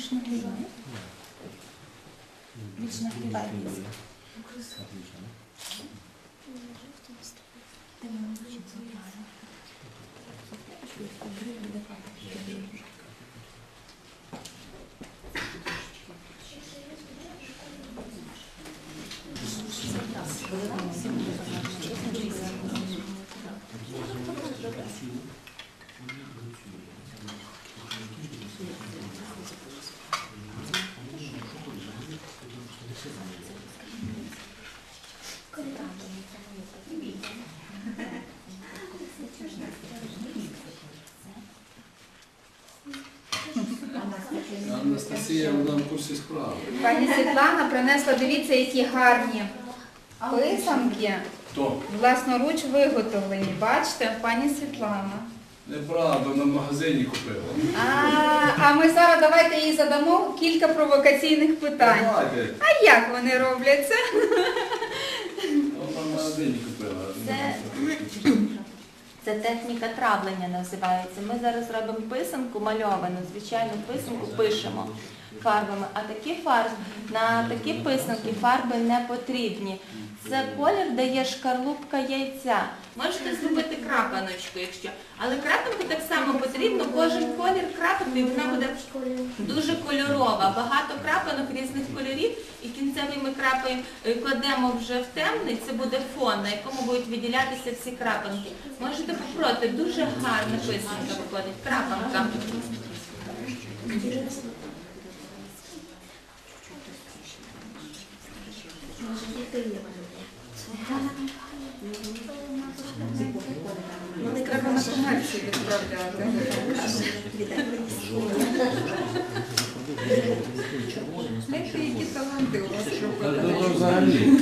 більш нагріває. Більш нагріває віск. Анастасія, вона в курсі справи. Пані Світлана принесла, дивіться, які гарні писанки, Хто? власноруч виготовлені. Бачите, пані Світлана. Неправда, вона в магазині купила. А, а ми зараз давайте їй задамо кілька провокаційних питань. Давайте. А як вони роблять це? Вона в магазині купила. Це- Це техніка травлення називається. Ми зараз робимо писанку мальовану, звичайну писанку пишемо фарбами. А такі фарби, на такі писанки фарби не потрібні. Це колір дає шкарлупка яйця. Можете зробити крапаночку, якщо. Але крапанку так само потрібно, кожен колір крапанки, і вона буде дуже кольорова. Багато крапанок різних кольорів, і кінцевий ми крапаємо, е, кладемо вже в темний, це буде фон, на якому будуть виділятися всі крапанки. Можете попроти, дуже гарна писанка виходить, крапанка. Вони треба на комерцію відправляти. Таланти у вас взагалі.